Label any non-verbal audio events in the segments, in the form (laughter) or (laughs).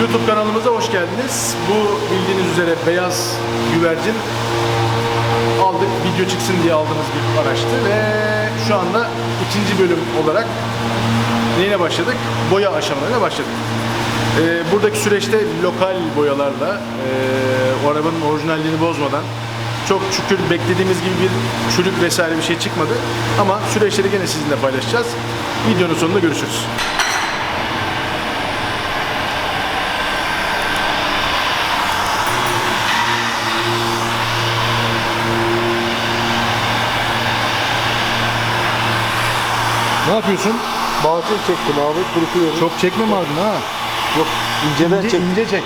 YouTube kanalımıza hoş geldiniz. Bu bildiğiniz üzere beyaz güvercin aldık, video çıksın diye aldığımız bir araçtı ve şu anda ikinci bölüm olarak neyine başladık? Boya aşamalarına başladık. Ee, buradaki süreçte lokal boyalarla e, o arabanın orijinalliğini bozmadan çok şükür beklediğimiz gibi bir çürük vesaire bir şey çıkmadı. Ama süreçleri gene sizinle paylaşacağız. Videonun sonunda görüşürüz. Ne yapıyorsun? Macun çektim abi kurutuyorum. Çok çekme macun ha. Yok inceden İnce, çek. ince çek.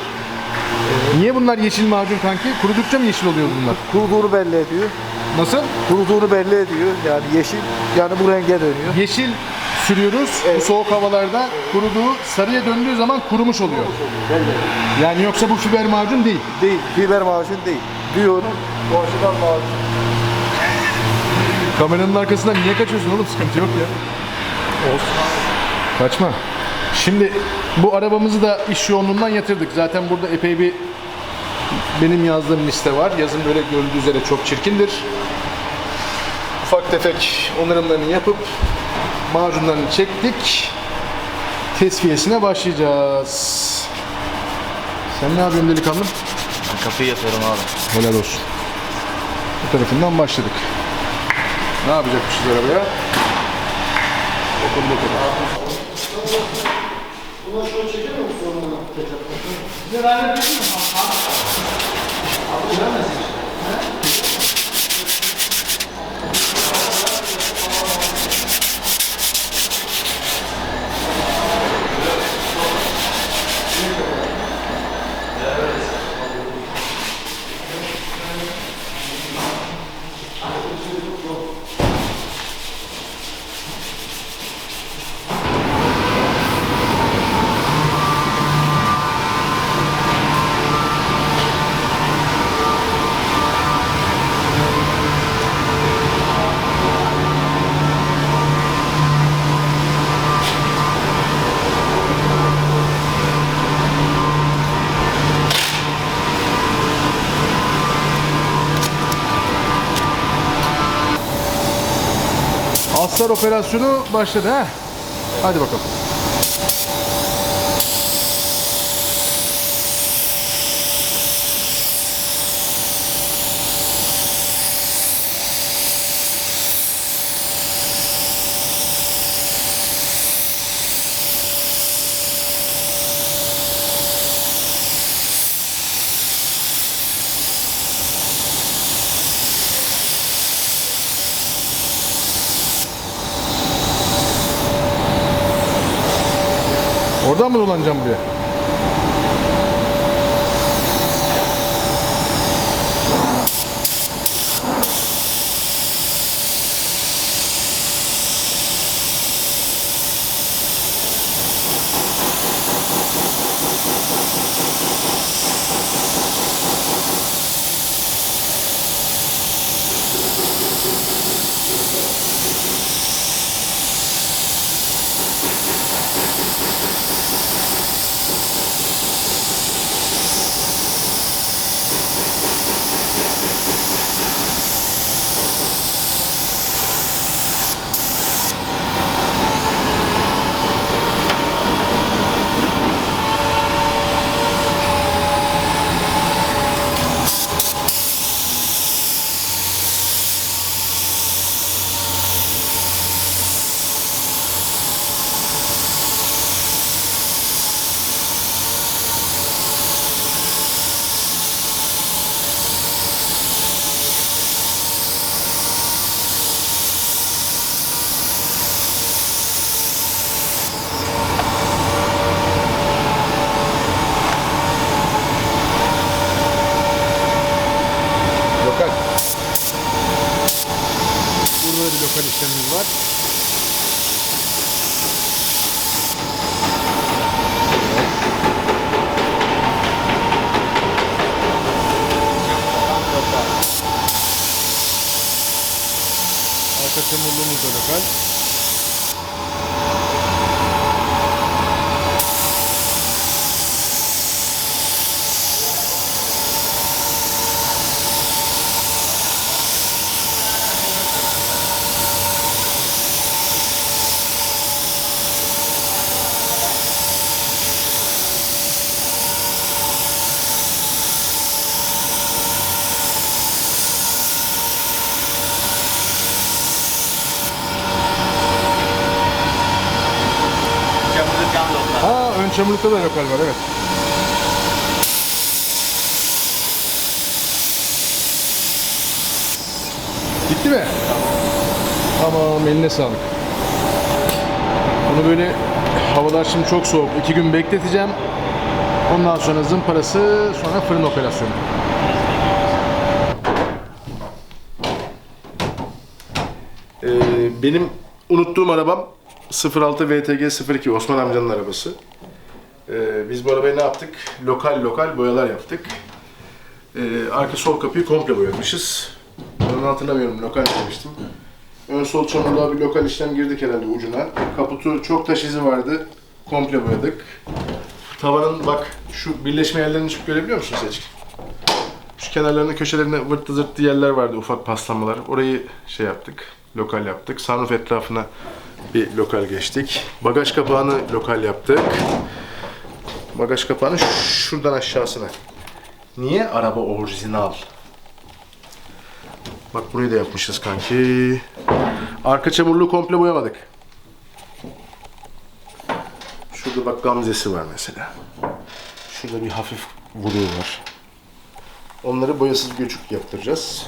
Niye bunlar yeşil macun kanki? Kurudukça mı yeşil oluyor bunlar? Kuruduğunu belli ediyor. Nasıl? Kuruduğunu belli ediyor. Yani yeşil yani bu renge dönüyor. Yeşil sürüyoruz bu soğuk havalarda. Kuruduğu sarıya döndüğü zaman kurumuş oluyor. Belli. Yani yoksa bu fiber macun değil. Değil. Fiber macun değil. Diyorum. Orijinal macun. Kameranın arkasından niye kaçıyorsun oğlum? Sıkıntı yok ya. Olsun. Kaçma. Şimdi bu arabamızı da iş yoğunluğundan yatırdık. Zaten burada epey bir benim yazdığım liste var. Yazım böyle görüldüğü üzere çok çirkindir. Ufak tefek onarımlarını yapıp macunlarını çektik. Tesviyesine başlayacağız. Sen ne yapıyorsun delikanlım? Kapıyı yapıyorum abi. Helal olsun. Bu tarafından başladık. Ne yapacakmışız arabaya? Bakın bakalım. Aslar operasyonu başladı ha. Hadi bakalım. Oradan mı dolanacağım buraya? Lokal. Burada da bir lokal işlemimiz var. Arka çamurluğumuz da lokal. Çamurlukta da lokal var evet. Bitti mi? Tamam eline sağlık. Bunu böyle havalar şimdi çok soğuk. iki gün bekleteceğim. Ondan sonra zımparası sonra fırın operasyonu. Ee, benim unuttuğum arabam 06 VTG 02 Osman amcanın arabası. Ee, biz bu arabaya ne yaptık? Lokal lokal boyalar yaptık. Ee, arka sol kapıyı komple boyamışız. Onu hatırlamıyorum, lokal demiştim. Ön sol çamurluğa bir lokal işlem girdik herhalde ucuna. Kaputu çok taş izi vardı. Komple boyadık. Tavanın bak şu birleşme yerlerini çık görebiliyor musun Seçkin? Şu kenarlarında köşelerinde vırttı zırttı yerler vardı ufak paslanmalar. Orayı şey yaptık. Lokal yaptık. Sunroof etrafına bir lokal geçtik. Bagaj kapağını lokal yaptık. Bagaj kapağını şuradan aşağısına. Niye? Araba orijinal. Bak burayı da yapmışız kanki. Arka çamurluğu komple boyamadık. Şurada bak gamzesi var mesela. Şurada bir hafif vuruğu var. Onları boyasız göçük yaptıracağız.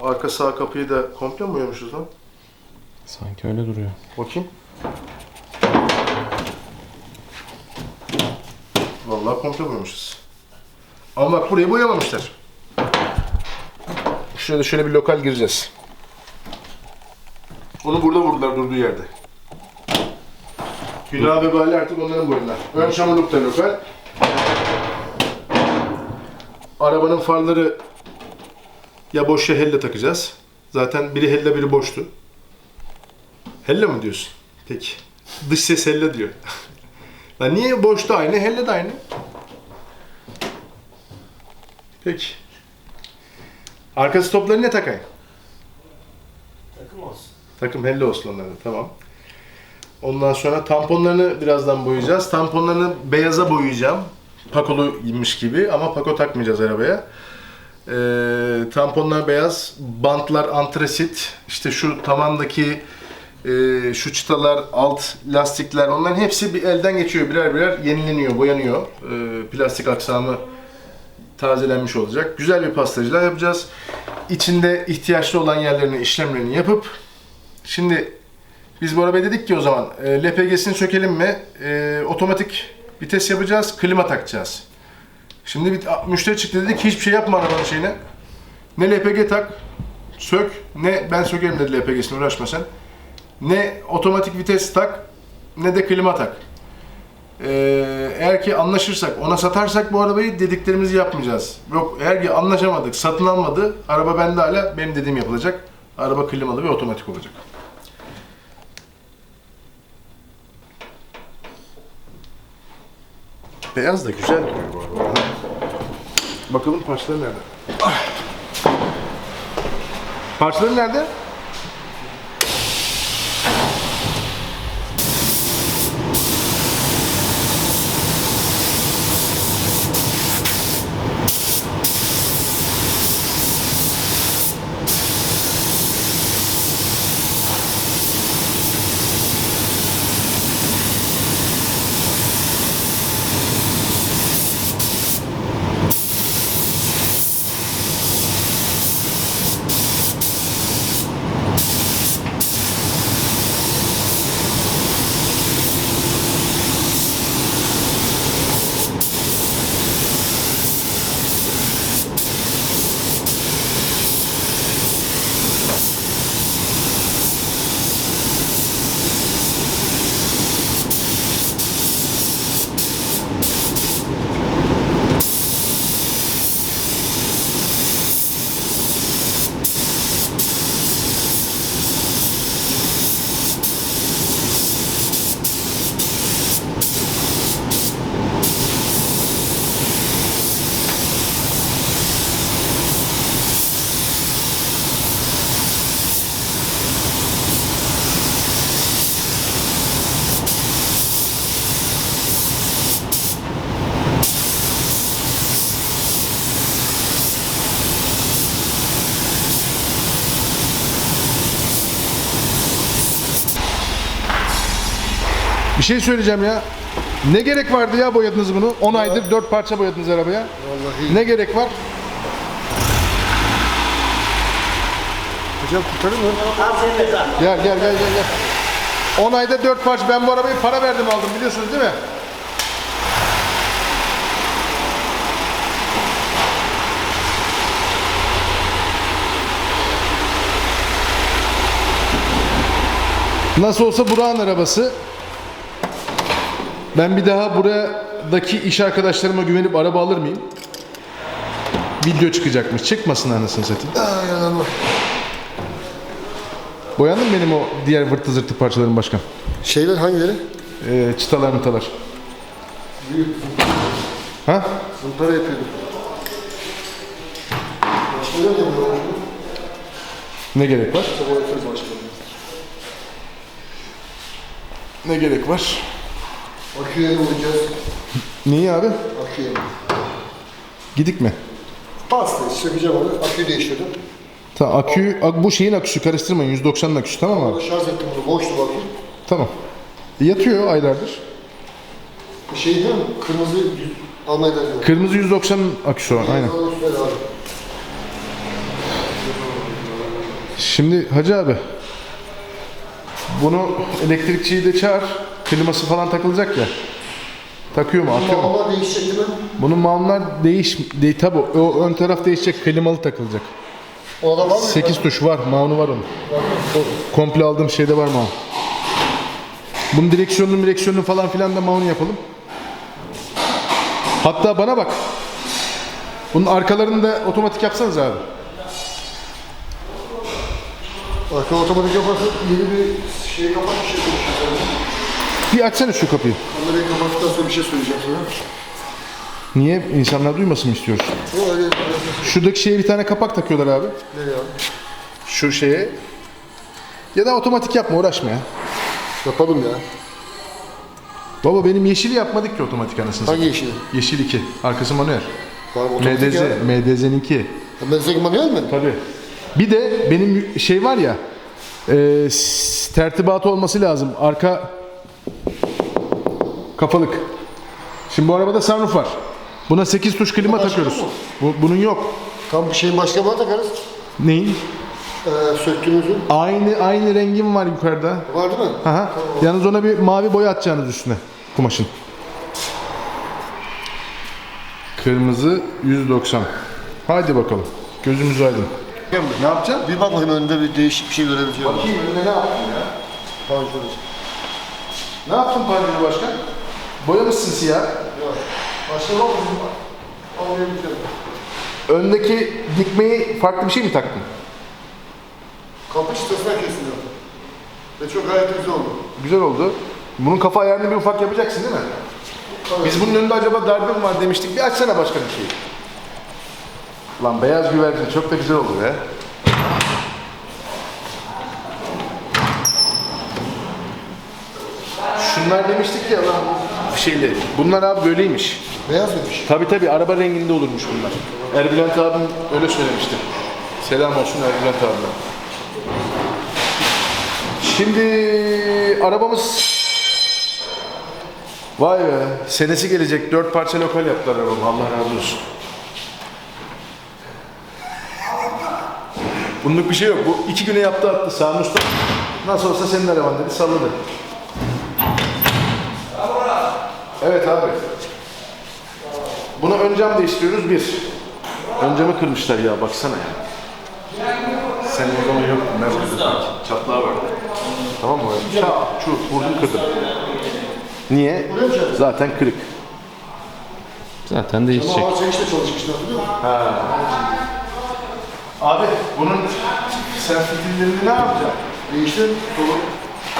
Arka sağ kapıyı da komple mi boyamışız lan? Sanki öyle duruyor. Bakayım. Vallahi komple boyamışız. Ama bak burayı boyamamışlar. Da şöyle bir lokal gireceğiz. Onu burada vurdular durduğu yerde. Günah vebali artık onların boyundan. Ön çamurluk da lokal. Arabanın farları ya boş ya helle takacağız. Zaten biri helle biri boştu. Helle mi diyorsun? Peki. Dış ses helle diyor. (laughs) Lan niye boşta aynı, helle de aynı? Peki. Arkası topları ne takayım? Takım olsun. Takım helle olsun onların tamam. Ondan sonra tamponlarını birazdan boyayacağız. Tamponlarını beyaza boyayacağım. Pakoluymuş gibi ama pako takmayacağız arabaya. Ee, tamponlar beyaz, bantlar antrasit. İşte şu tavandaki e, şu çıtalar, alt lastikler onların hepsi bir elden geçiyor. Birer birer yenileniyor, boyanıyor. Ee, plastik aksamı tazelenmiş olacak. Güzel bir pastacılar yapacağız. İçinde ihtiyaçlı olan yerlerini, işlemlerini yapıp şimdi biz bu arabaya dedik ki o zaman e, LPG'sini sökelim mi? E, otomatik vites yapacağız, klima takacağız. Şimdi bir müşteri çıktı dedi ki hiçbir şey yapma arabanın şeyine. Ne LPG tak, sök, ne ben sökerim dedi LPG'sini uğraşma sen. Ne otomatik vites tak, ne de klima tak. Ee, eğer ki anlaşırsak, ona satarsak bu arabayı dediklerimizi yapmayacağız. Yok eğer ki anlaşamadık, satın almadı, araba bende hala benim dediğim yapılacak. Araba klimalı ve otomatik olacak. Beyaz da güzel duruyor bu araba. Bakalım parçaları nerede? Parçaları nerede? Bir şey söyleyeceğim ya. Ne gerek vardı ya boyadınız bunu? 10 aydır 4 parça boyadınız arabaya. Vallahi. Ne gerek var? Hocam kurtarır mı? Gel gel gel gel gel. 10 ayda 4 parça. Ben bu arabayı para verdim aldım biliyorsunuz değil mi? Nasıl olsa Burak'ın arabası. Ben bir daha buradaki iş arkadaşlarıma güvenip araba alır mıyım? Video çıkacakmış. Çıkmasın anasını satayım. Ay Allah. Boyandı mı benim o diğer vırtı zırtı parçalarım başkan? Şeyler hangileri? Ee, çıtalar mıtalar. Ha? Zımpara yapıyordum. Ne gerek var? Ne gerek var? Aküye vuracağız. Neyi abi? Aküye. Gidik mi? Bastı. Sökeceğim onu. Aküyü değiştirdim. Tamam akü, ak- bu şeyin aküsü karıştırmayın. 190'ın aküsü tamam mı abi? Şarj ettim bunu. Boştu bu akü. Tamam. Yatıyor aylardır. Bu şey değil mi? Kırmızı yüz... Almanya'da diyor. Kırmızı 190'ın aküsü var aynen. Şimdi hacı abi. Bunu elektrikçiyi de çağır. Kliması falan takılacak ya. Takıyor mu? Atıyor mu? Mağlar değişecek değil mi? Bunun mağunlar değiş... De, tabi o ön taraf değişecek. Klimalı takılacak. O da var mı? 8 tuş var. Maunu var onun. O komple aldığım şeyde var maun. Bunun direksiyonunu direksiyonunu falan filan da maunu yapalım. Hatta bana bak. Bunun arkalarını da otomatik yapsanız abi. Arka otomatik yaparsa yeni bir şey kapat bir şey. Bir açsana şu kapıyı. Kamerayı kapattıktan sonra bir şey söyleyeceğim sana. Niye? insanlar duymasın istiyoruz? O öyle. Şuradaki şeye bir tane kapak takıyorlar abi. Nereye abi? Şu şeye. Ya da otomatik yapma uğraşma ya. Yapalım ya. Baba benim yeşili yapmadık ki otomatik anasını Hangi satayım. yeşili? Yeşil 2. Arkası manuel. Var otomatik MDZ, ya? MDZ'ninki. Meslek manuel mi? Tabii. Bir de benim şey var ya, e, s- tertibatı olması lazım. Arka kafalık. Şimdi bu arabada sunroof var. Buna 8 tuş klima Başka takıyoruz. mı? Bu, bunun yok. Tam bir şeyin başka bana takarız. Neyin? Ee, söktüğümüzün. Aynı aynı rengim var yukarıda. Var değil mi? Aha. Yalnız ona bir mavi boya atacaksınız üstüne kumaşın. Kırmızı 190. Hadi bakalım. Gözümüz aydın. Ne yapacaksın? Bir bak bakayım önünde bir değişik bir şey görebileceğim. Bakayım önüne ne yaptın ya? Panjuruz. Ne yaptın panjuru başkan? Boyamışsın siyah. Başka var mı? Almaya gidiyorum. Öndeki dikmeyi farklı bir şey mi taktın? Kapı çıtasına kesiliyor. Ve çok gayet güzel oldu. Güzel oldu. Bunun kafa ayarını bir ufak yapacaksın değil mi? Biz bunun önünde acaba darbe mi var demiştik. Bir açsana başka bir şey. Lan beyaz güvercin çok da güzel oldu be. Şunlar demiştik ya lan şeyli. Bunlar abi böyleymiş. Beyaz demiş. Tabi tabi araba renginde olurmuş bunlar. Erbülent abim öyle söylemişti. Selam olsun Erbülent abime. Şimdi arabamız Vay be senesi gelecek dört parça lokal yaptılar arabamı Allah razı olsun. Bunluk bir şey yok. Bu iki güne yaptı attı Sami Usta. Nasıl olsa senin araban dedi salladı. Evet abi. Bunu ön cam değiştiriyoruz bir. Ön camı kırmışlar ya baksana ya. Sen o zaman yok. Ben. Çatlağı var. Tamam mı? Çat, çut, vurdum kırdım. Niye? Zaten kırık. Zaten Ama değişecek. ağaç işte çalışmışlar biliyor musun? Abi bunun sen fitillerini ne yapacaksın? Değişti. Dolu.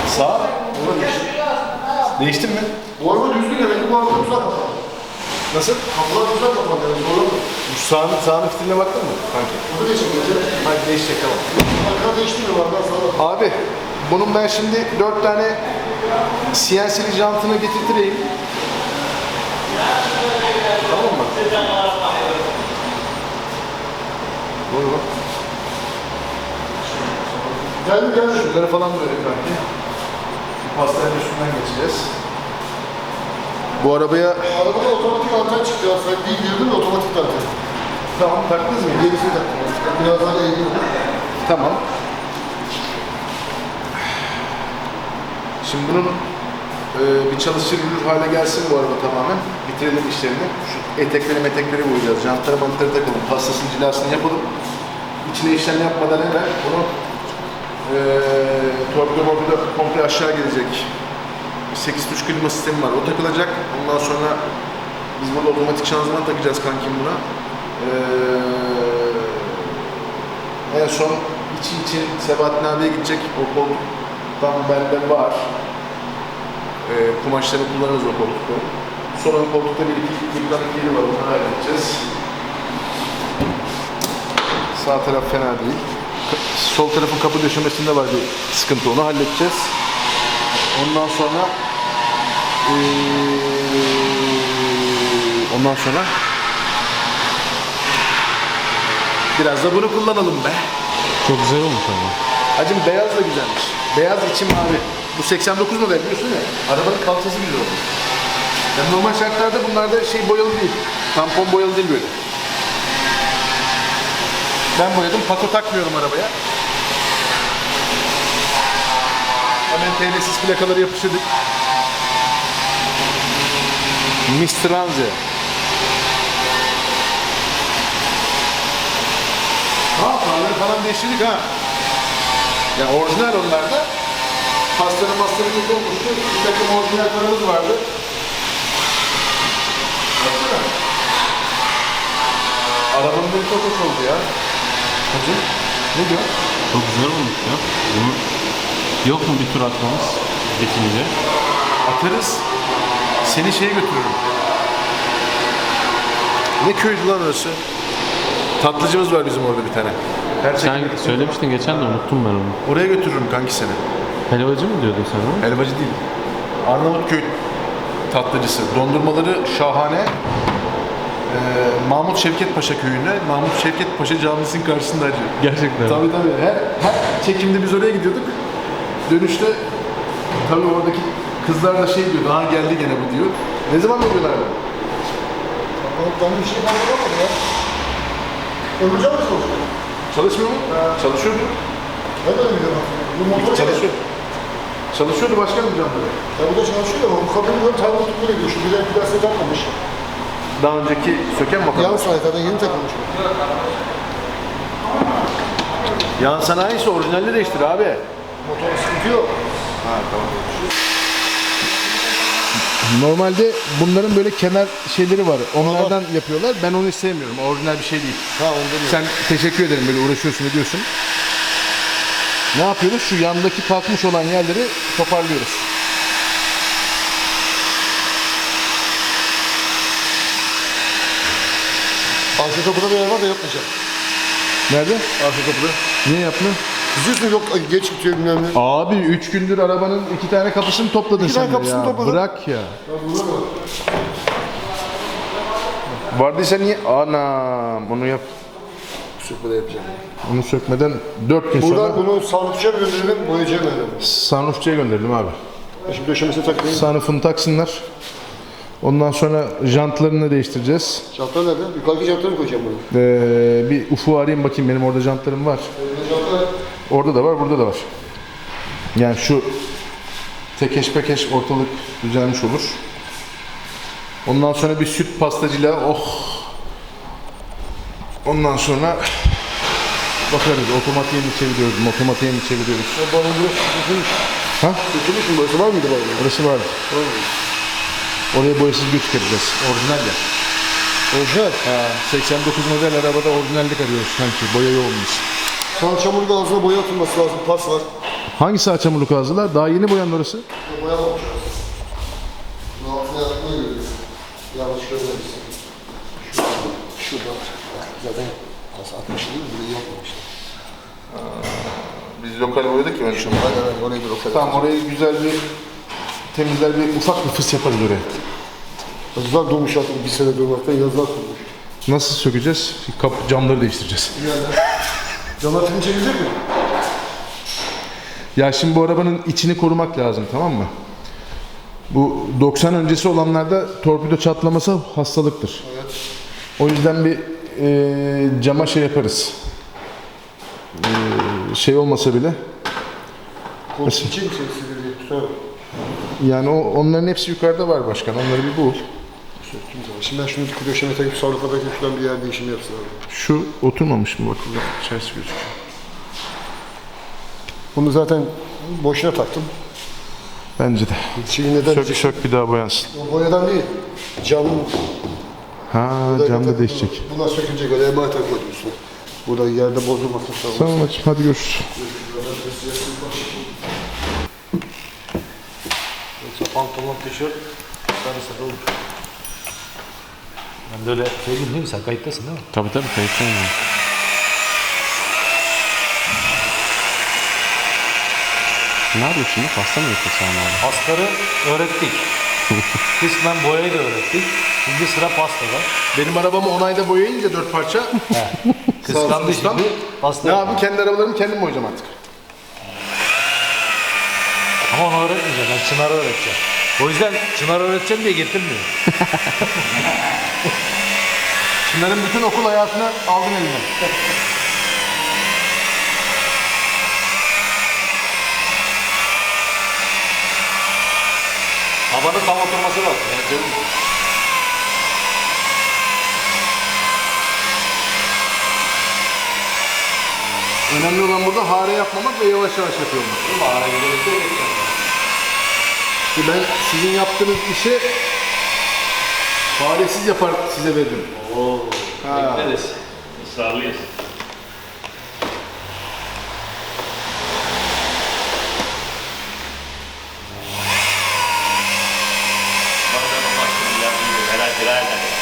Sağ. Ona değişti. Değiştin mi? Bu araba düzgün demek bu araba güzel kapalı. Nasıl? Kapılar güzel kapalı yani zorlama. Bu sağın, sağın fitiline baktın mı? Kanki. Burada değişmiyor. Hadi değişecek tamam. Arka değiştirmiyor arkadan sağa. Abi bunun ben şimdi dört tane CNC'li jantını getirtireyim. Tamam mı? Buyurun. Geldi geldi. Şunları falan böyle kanki. Pastanın üstünden geçeceğiz. Bu arabaya Arabada otomatik anten çıktı ya. Sen değil girdin de otomatik anten. tamam taktınız mı? Yenisini taktım. Biraz daha eğiliyorum. Tamam. Şimdi bunun e, bir çalışır hale gelsin bu araba tamamen. Bitirelim işlerini. Şu etekleri metekleri boyayacağız. Jantları mantları takalım. Pastasını cilasını yapalım. İçine işlem yapmadan evvel bunu e, torpido morpido komple aşağı gelecek. 8 tuş klima sistemi var. O takılacak. Ondan sonra biz burada otomatik şanzıman takacağız kankim buna. Eee en son içi için Sebahattin abiye gidecek. O koltuktan bende var. Ee, kumaşları kullanırız o koltukları. Sonra koltukta bir iki yıklanık yeri var. Onları halledeceğiz. Sağ taraf fena değil. Sol tarafın kapı döşemesinde var bir sıkıntı. Onu halledeceğiz. Ondan sonra ee, ondan sonra biraz da bunu kullanalım be. Çok güzel olmuş ama. Hacım beyaz da güzelmiş. Beyaz içi mavi. Bu 89 model biliyorsun ya. Arabanın kalçası güzel olmuş. Yani normal şartlarda bunlarda şey boyalı değil. Tampon boyalı değil böyle. Ben boyadım. Pato takmıyorum arabaya. Hemen TL'siz plakaları yapıştırdık. Mistranze. Ha, farları falan değiştirdik ha. Yani orijinal onlarda. Pastanın mastanın olmuştu. Bir takım orijinal paramız vardı. Baksana. Arabanın çok hoş oldu ya. Hacı, ne diyor? Çok güzel olmuş ya. Bunu yok mu bir tur atmamız bitince? Atarız. Seni şeye götürürüm. Ne köydü lan orası? Tatlıcımız var bizim orada bir tane. Her Sen çekimde- söylemiştin geçen de unuttum ben onu. Oraya götürürüm kanki seni. Helvacı mı diyordun sen ona? Helvacı değil. Arnavutköy tatlıcısı. Dondurmaları şahane. Ee, Mahmut Şevket Paşa köyünde. Mahmut Şevket Paşa Camisi'nin karşısında acı. Gerçekten. Tabii tabii. Her, her çekimde biz oraya gidiyorduk. Dönüşte tabii oradaki kızlar da şey diyor, daha geldi gene bu diyor. Ne zaman oluyorlar bu? Ben bir şey anlamadım ya. Ömürcan mı çalışıyor? Çalışmıyor mu? Çalışıyordu. Ben de öyle biliyorum. Bu motor Çalışıyor. Çalışıyordu başkan bir canlı. Ya bu da çalışıyor da bu böyle tam tutkun ediyor. Şu bilen plastik takmamış. Daha önceki söken bakalım. Yan sayfada yeni takılmış. Yan sanayisi orijinalini değiştir abi. Motor sıkıntı yok. Normalde bunların böyle kenar şeyleri var. Onlardan yapıyorlar. Ben onu sevmiyorum. Orijinal bir şey değil. Ha onda değil. Sen teşekkür ederim böyle uğraşıyorsun ediyorsun. Ne yapıyoruz? Şu yandaki kalkmış olan yerleri toparlıyoruz. Arka kapıda bir yer var da yapmayacağım. Nerede? Arka kapıda. Niye yapmıyor? Kızıyorsun yok geç bitiyor bilmem ne. Abi 3 gündür arabanın iki tane kapısını topladın İki sen tane de kapısını ya. topladım. Bırak ya. Vardıysa niye? Anam onu yap. Sökmede yapacağım. Onu sökmeden 4 gün Buradan sonra bunu sarnıfçıya gönderelim, boyacıya gönderelim. Sanufçu'ya gönderdim abi. Şimdi döşemesine takmayayım. Sanufunu taksınlar. Ondan sonra jantlarını değiştireceğiz. Jantlar nerede? Yukarıdaki jantları mı koyacağım bunu? Ee, bir ufu arayayım bakayım benim orada jantlarım var. Jantlar Orada da var, burada da var. Yani şu tekeş pekeş ortalık düzelmiş olur. Ondan sonra bir süt pastacıyla oh. Ondan sonra bakarız otomatiğe mi çeviriyoruz, otomatiğe mi çeviriyoruz. bana burası götürmüş. Ha? Götürmüş mü? Burası var mıydı bana? Orası var. Oraya boyasız göç çıkaracağız. Orijinal ya. Orijinal. Ha, 89 model arabada orijinallik arıyoruz sanki. Boya yoğunmuş. Sağ çamurluk ağzına boya atılması lazım. Pas var. Hangi sağ çamurluk ağzılar? Daha yeni boyandı orası. Boya olmuş. Bunun altına yaratmayı görüyoruz. Yanlış görmemişsin. Şurada. Şurada. Zaten pas atmış değil mi? Burayı yapmamışlar. Biz lokal boyadık ya önce. Aynen aynen. Orayı bir. Tamam orayı güzel bir temizler bir ufak bir fıs yaparız oraya. Yazılar dolmuş artık bir sene durmaktan yazılar kurmuş. Nasıl sökeceğiz? Kapı camları değiştireceğiz. Camlar film çekilecek mi? Ya şimdi bu arabanın içini korumak lazım tamam mı? Bu 90 öncesi olanlarda torpido çatlaması hastalıktır. Evet. O yüzden bir e, cama şey yaparız. E, şey olmasa bile Koltuk için mi Sonra yani o, onların hepsi yukarıda var başkan. Onları bir bul. Şimdi ben şunu döşeme takıp sarlıkadaki şuradan bir yer değişimi yapsın abi. Şu oturmamış mı bakın içerisi gözüküyor. Bunu zaten boşuna taktım. Bence de. Şeyi neden? Sök sök bir daha boyansın. O boyadan değil. Camın Ha camda değişecek. Bunlar sökülecek öyle emanet koydum üstüne. Burada yerde bozulmasın. Sağ olun. Tamam hadi görüşürüz. Yoksa pantolon, tişört sarısı da olur. Ben de öyle söyleyeyim değil mi? Sen kayıttasın değil mi? Tabii tabii kayıttayım ben. Ne yapıyor şimdi? Pasta mı yapıyor Sami abi? Pasları öğrettik. (laughs) Kısmen boyayı da öğrettik. Şimdi sıra pastada. Benim arabamı 10 ayda boyayınca dört parça. Kıskandı şimdi. Ne Pasta. yapayım kendi arabalarımı kendim boyayacağım artık. Ama onu öğretmeyeceğim. Ben Çınar'ı öğreteceğim. O yüzden Çınar öğreteceğim diye getirmiyor. Şunların (laughs) bütün okul hayatını aldın eline. Havanın tam oturması lazım. Yani. Önemli olan burada hare yapmamak ve yavaş yavaş yapıyor olmak. Bu mağara gidelim İşte ben sizin yaptığınız işi faresiz yapar size veririm. Oo. Ha. Bekleriz. Israrlıyız. Bazen o başka yapmayı herhalde herhalde.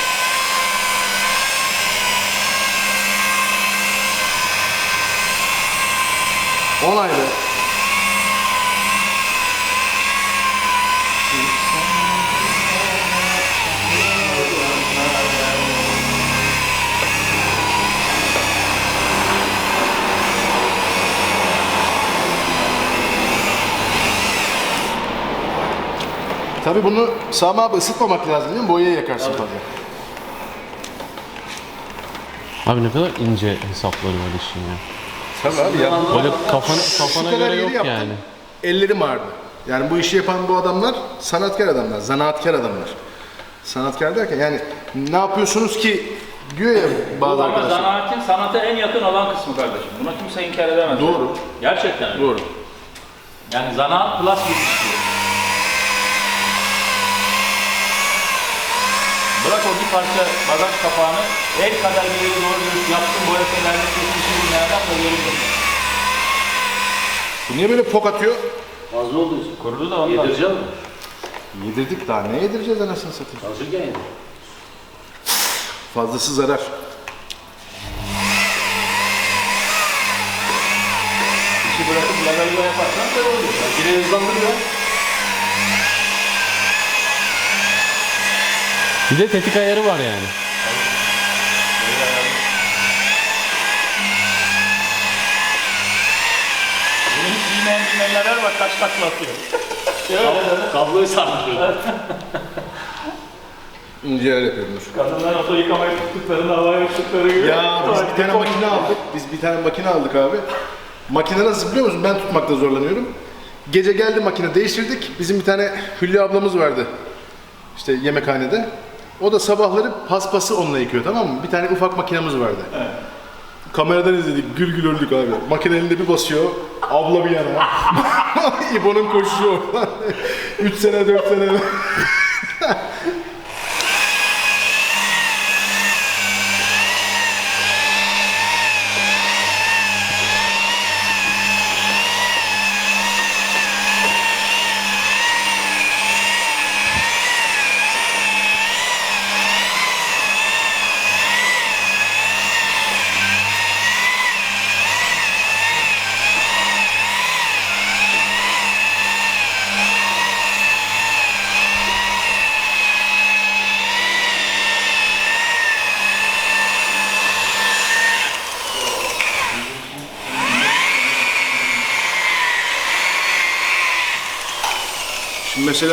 10 Tabii bunu Sami abi ısıtmamak lazım değil mi? Boyayı yakarsın tabii. Abi ne kadar ince hesapları var işin ya. Tabii abi ya. Böyle kafana, kafana kadar göre yeri yok yani. Ellerim ağrıdı. Yani bu işi yapan bu adamlar sanatkar adamlar, zanaatkar adamlar. Sanatkar derken yani ne yapıyorsunuz ki diyor ya bazı Bu ama arkadaşlar. zanaatin sanata en yakın olan kısmı kardeşim. Buna kimse inkar edemez. Doğru. Gerçekten. öyle. Doğru. Yani zanaat plus bir iş diyor. Bırak o bir parça bagaj kapağını el kadar yeri doğru dürüst yaptım boya şeylerle kesmişim bilmeyen adam da göründü. Bu niye böyle pok atıyor? Fazla olduğu için. Kurudu da ondan. Yedireceğim mi? Yedirdik daha ne yedireceğiz anasını satayım. Çalışırken yedir. Fazlası zarar. İşi bırakıp lagayla yaparsan böyle oluyor. Makineyi hızlandırıyor. Bir de tetik ayarı var yani. Bilmeyen bilmeyenler var kaç takla atıyor. Şöyle Kabloyu sarmışıyor. İnce yer yapıyorum dur. kadınlar oto yıkamaya tuttuklarını havaya uçtukları gibi. Ya biz bir tane makine aldık. Biz bir tane makine aldık abi. Makine nasıl biliyor musun? Ben tutmakta zorlanıyorum. Gece geldi makine değiştirdik. Bizim bir tane Hülya ablamız vardı. İşte yemekhanede. O da sabahları paspası onunla yıkıyor tamam mı? Bir tane ufak makinemiz vardı. Kameradan izledik. Gül gül öldük abi. Makine elinde bir basıyor. Abla bir yana. (laughs) İbo'nun koşuyor oradan. 3 sene 4 sene.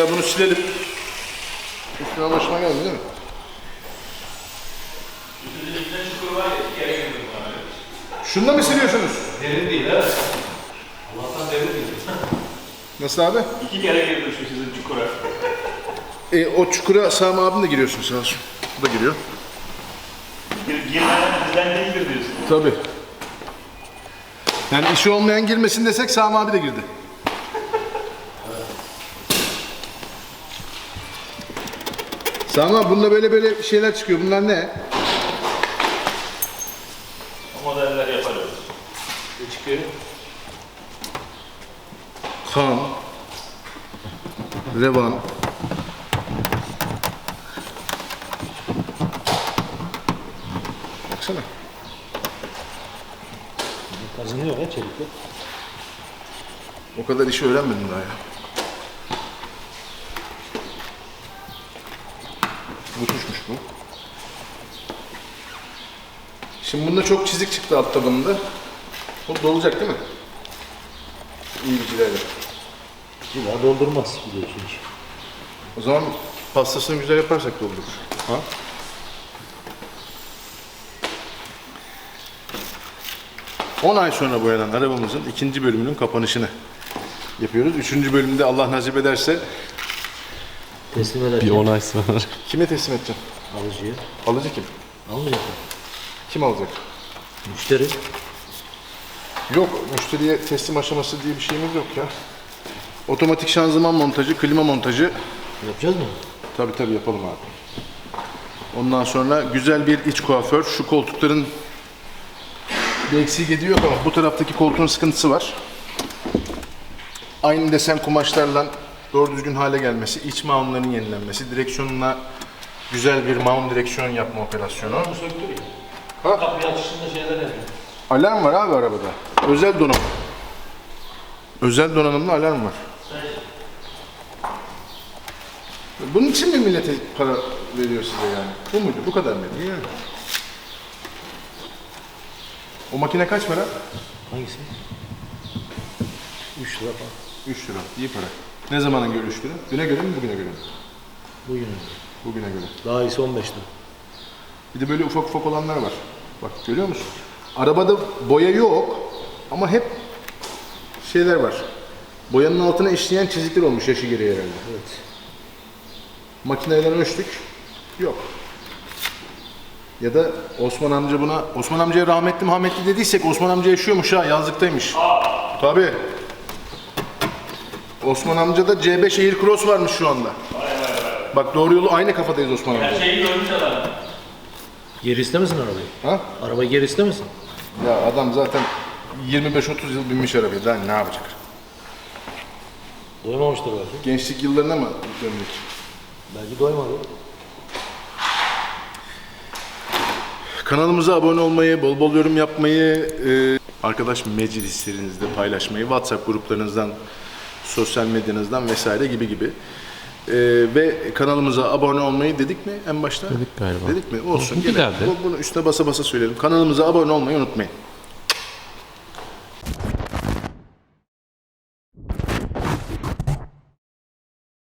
Mesela bunu silelim. Üstüne başına geldi değil mi? Şunda mı siliyorsunuz? Derin değil evet. Allah'tan derin değil. Nasıl abi? İki kere girdim şu sizin çukura. E, o çukura Sami abim de giriyorsun sağ olsun. Bu da giriyor. Gir, girmeden bizden değildir diyorsun. Tabii. Yani işi olmayan girmesin desek Sami abi de girdi. Abi bunda böyle böyle şeyler çıkıyor. Bunlar ne? O modeller yaparız. Ne çıkıyor? kan, revan, Baksana. Kazınıyor ya çelikle. O kadar işi öğrenmedim daha ya. Bu tuşmuş bu. Şimdi bunda çok çizik çıktı alt tabanında. Bu dolacak değil mi? İyi bir. Bir daha doldurmaz biliyorsun ki. O zaman pastasını güzel yaparsak doldurur. Ha? On ay sonra boyanan arabamızın ikinci bölümünün kapanışını yapıyoruz. Üçüncü bölümde Allah nasip ederse Teslim Bir ederken 10 ay sonra. Kime teslim edeceğim? alıcıya Alıcı kim? almayacak? Kim alacak? Müşteri Yok, müşteriye teslim aşaması diye bir şeyimiz yok ya. Otomatik şanzıman montajı, klima montajı. yapacağız mı? Tabii tabii yapalım abi. Ondan sonra güzel bir iç kuaför. Şu koltukların bir eksiği gediği yok ama bu taraftaki koltuğun sıkıntısı var. Aynı desen kumaşlarla doğru düzgün hale gelmesi, iç mountların yenilenmesi, direksiyonuna güzel bir mount direksiyon yapma operasyonu. Kapıyı açışında şeyler yapıyor. Alarm var abi arabada. Özel donanım. Özel donanımlı alarm var. Bunun için mi millete para veriyor size yani? Bu muydu? Bu kadar mıydı? Yani. O makine kaç para? Hangisi? 3 lira falan. 3 lira. İyi para. Ne 3 lira? Düne göre mi bugüne göre mi? Bugün. Bugüne göre. Daha iyisi 15 lira. Bir de böyle ufak ufak olanlar var. Bak görüyor musun? Arabada boya yok ama hep şeyler var. Boyanın altına işleyen çizikler olmuş yaşı gereği herhalde. Evet. Makineyle ölçtük. Yok. Ya da Osman amca buna, Osman amcaya rahmetli Muhammedli dediysek Osman amca yaşıyormuş ha, yazlıktaymış. Tabii. Osman amcada C5 Air Cross varmış şu anda. Bak doğru yolu aynı kafadayız Osman amca. Her şeyi görmüş adam. Geri istemesin arabayı. Ha? Arabayı geri istemesin. Ya adam zaten 25-30 yıl binmiş arabaya. Daha ne yapacak? Doymamıştır belki. Gençlik yıllarına mı döndük? Belki doymadı. Kanalımıza abone olmayı, bol bol yorum yapmayı, e, arkadaş meclislerinizde paylaşmayı, WhatsApp gruplarınızdan, sosyal medyanızdan vesaire gibi gibi. E, ve kanalımıza abone olmayı dedik mi en başta? Dedik galiba. Dedik mi? Olsun. Gene bu- bunu üstüne basa basa söyleyelim. Kanalımıza abone olmayı unutmayın.